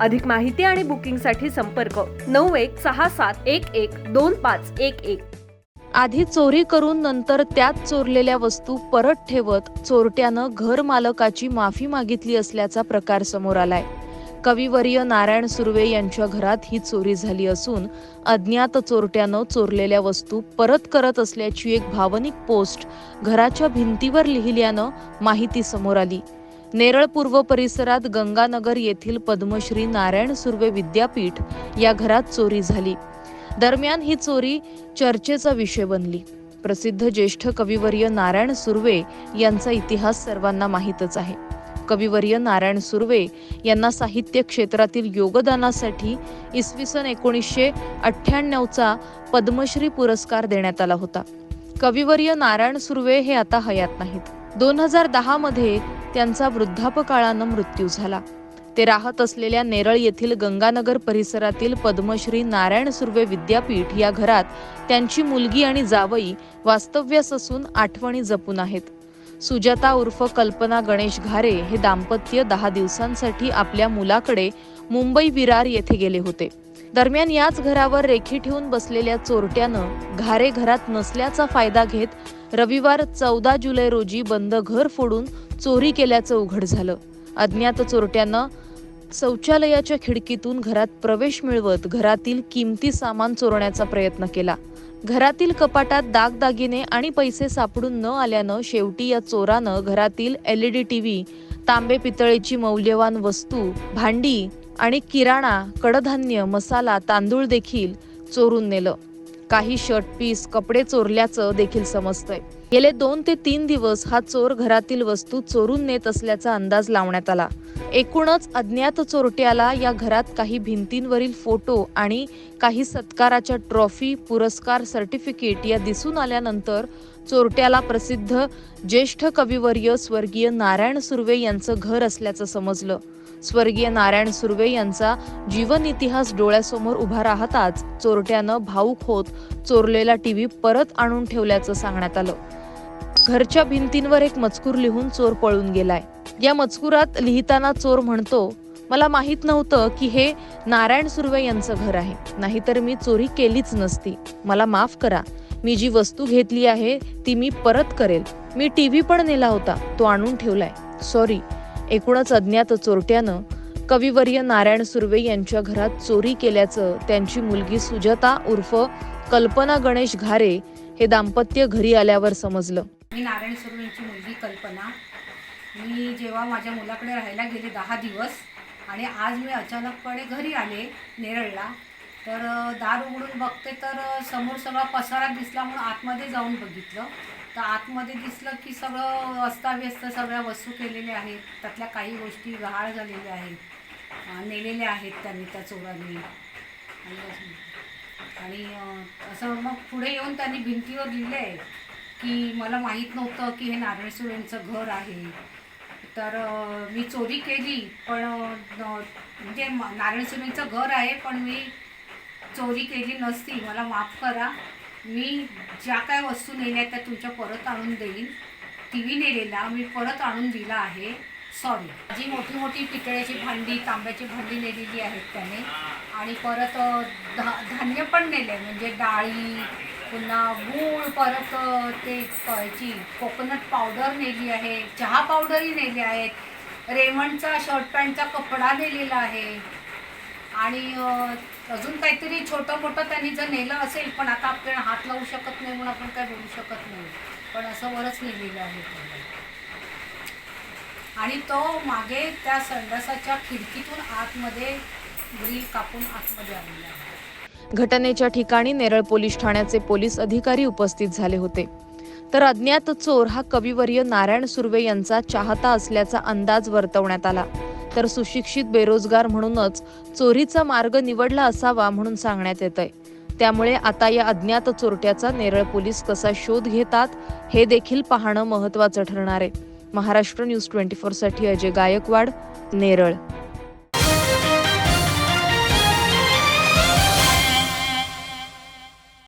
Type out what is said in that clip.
अधिक माहिती आणि बुकिंगसाठी संपर्क नऊ एक सहा सात एक एक दोन पाच एक एक. आधी चोरी करून नंतर त्यात चोरलेल्या वस्तू परत ठेवत चोरट्यानं घर मालकाची माफी मागितली असल्याचा प्रकार समोर आलाय. कविवर्य नारायण सुर्वे यांच्या घरात ही चोरी झाली असून अज्ञात चोरट्यानं चोरलेल्या वस्तू परत करत असल्याची एक भावनिक पोस्ट घराच्या भिंतीवर लिहिल्यानं माहिती समोर आली. नेरळ पूर्व परिसरात गंगानगर येथील पद्मश्री नारायण सुर्वे विद्यापीठ या घरात चोरी झाली. दरम्यान ही चोरी चर्चेचा विषय बनली. प्रसिद्ध ज्येष्ठ कविवर्य नारायण सुर्वे यांचा इतिहास सर्वांना माहीतच आहे. कविवर्य नारायण सुर्वे यांना साहित्य क्षेत्रातील योगदानासाठी इसवी सन एकोणीसशे अठ्ठ्याण्णवचा पद्मश्री पुरस्कार देण्यात आला होता. कविवर्य नारायण सुर्वे हे आता हयात नाहीत. दोन हजार दहामध्ये त्यांचा वृद्धापकाळानं मृत्यू झाला. ते राहत असलेल्या नेरळ येथील गंगानगर परिसरातील पद्मश्री नारायण सुर्वे विद्यापीठ या घरात त्यांची मुलगी आणि जावई वास्तव्यास असून आठवणी जपून आहेत. सुजाता उर्फ कल्पना गणेश घारे हे दाम्पत्य दहा दिवसांसाठी आपल्या मुलाकडे मुंबई विरार येथे गेले होते. दरम्यान याच घरावर रेखी ठेवून बसलेल्या चोरट्यानं घारे घरात नसल्याचा फायदा घेत रविवार चौदा जुलै रोजी बंद घर फोडून चोरी केल्याचं उघड झालं. अज्ञात चोरट्यानं शौचालयाच्या खिडकीतून घरात प्रवेश मिळवत घरातील किमती सामान चोरण्याचा प्रयत्न केला. घरातील कपाटात दागदागिने आणि पैसे सापडून न आल्यानं शेवटी या चोरानं घरातील एल ई डी टीव्ही तांबे पितळेची मौल्यवान वस्तू भांडी आणि किराणा कडधान्य मसाला तांदूळ देखील चोरून नेलं. काही शर्ट पीस कपडे चोरल्याचं देखील समजतंय. गेले दोन ते तीन दिवस हा चोर घरातील वस्तू चोरून नेत असल्याचा अंदाज लावण्यात आला. एकूणच अज्ञात चोरट्याला या घरात काही भिंतींवरील फोटो आणि काही सत्काराच्या ट्रॉफी पुरस्कार सर्टिफिकेट या दिसून आल्यानंतर चोरट्याला प्रसिद्ध ज्येष्ठ कविवर्य स्वर्गीय नारायण सुर्वे यांचं घर असल्याचं समजलं. स्वर्गीय नारायण सुर्वे यांचा जीवन इतिहास डोळ्यासमोर उभा राहताच चोरट्यानं भाऊक होत चोरलेला टीव्ही परत आणून ठेवल्याचं सांगण्यात आलं. घरच्या भिंतींवर एक मजकूर लिहून चोर पळून गेलाय. या मजकुरात लिहिताना चोर म्हणतो मला माहीत नव्हतं की हे नारायण सुर्वे यांचं घर आहे. नाहीतर मी चोरी केलीच नसती. मला माफ करा. मी जी वस्तू घेतली आहे ती मी परत करेल. मी टीव्ही पण नेला होता तो आणून ठेवलाय. सॉरी एकूणच अज्ञात चोरट्यानं कविवर्य नारायण सुर्वे यांच्या घरात चोरी केल्याचं त्यांची मुलगी सुजाता उर्फ कल्पना गणेश घारे हे दाम्पत्य घरी आल्यावर समजलं. मी नारायण सुर्वे यांची मुलगी कल्पना. मी जेव्हा माझ्या मुलाकडे राहायला गेले दहा दिवस आणि आज मी अचानकपणे घरी आले नेरळला तर दार उघडून बघते तर समोर सगळा पसारा दिसला म्हणून आतमध्ये जाऊन बघितलं. तर आतमध्ये दिसलं की सगळं अस्ताव्यस्त सगळ्या वस्तू केलेल्या आहेत. त्यातल्या काही गोष्टी गहाळ झालेल्या आहेत. नेलेल्या आहेत त्यांनी त्या चोराने. आणि असं- आणि असं मग पुढे येऊन त्यांनी भिंतीवर लिहिलं आहे की मला माहीत नव्हतं की हे नारायण यांचं घर आहे. तर मी चोरी केली पण म्हणजे म- नारायण घर आहे पण मी चोरी केली नसती मला माफ करा. मी ज्या काय वस्तू नेल्या त्या तुमच्या परत आणून देईन. टी व्ही नेलेला मी परत आणून दिला आहे. सॉरी जी मोठी मोठी पितळ्याची भांडी तांब्याची भांडी नेलेली आहेत त्याने. आणि परत धा धान्य पण नेले म्हणजे डाळी पुन्हा गूळ परत ते याची कोकोनट पावडर नेली आहे चहा पावडरही नेली आहेत. रेमंडचा शर्ट पॅन्टचा कपडा नेलेला आहे. आणि अजून काहीतरी छोटं मोठं त्यांनी जर नेलं असेल पण आता आपल्याला हात लावू शकत नाही म्हणून आपण काय बोलू शकत नाही. पण असं बरंच लिहिलेलं आहे आणि तो मागे त्या संडासाच्या खिडकीतून आतमध्ये ग्रील कापून आतमध्ये आलेला आहे. घटनेच्या ठिकाणी नेरळ पोलीस ठाण्याचे पोलीस अधिकारी उपस्थित झाले होते. तर अज्ञात चोर हा कविवर्य नारायण सुर्वे यांचा चाहता असल्याचा अंदाज वर्तवण्यात आला. तर सुशिक्षित बेरोजगार म्हणूनच चोरीचा मार्ग निवडला असावा म्हणून सांगण्यात येत आहे त्यामुळे आता या अज्ञात चोरट्याचा नेरळ पोलीस कसा शोध घेतात हे देखील पाहणं महत्त्वाचं ठरणार आहे. महाराष्ट्र न्यूज ट्वेंटी साठी अजय गायकवाड नेरळ.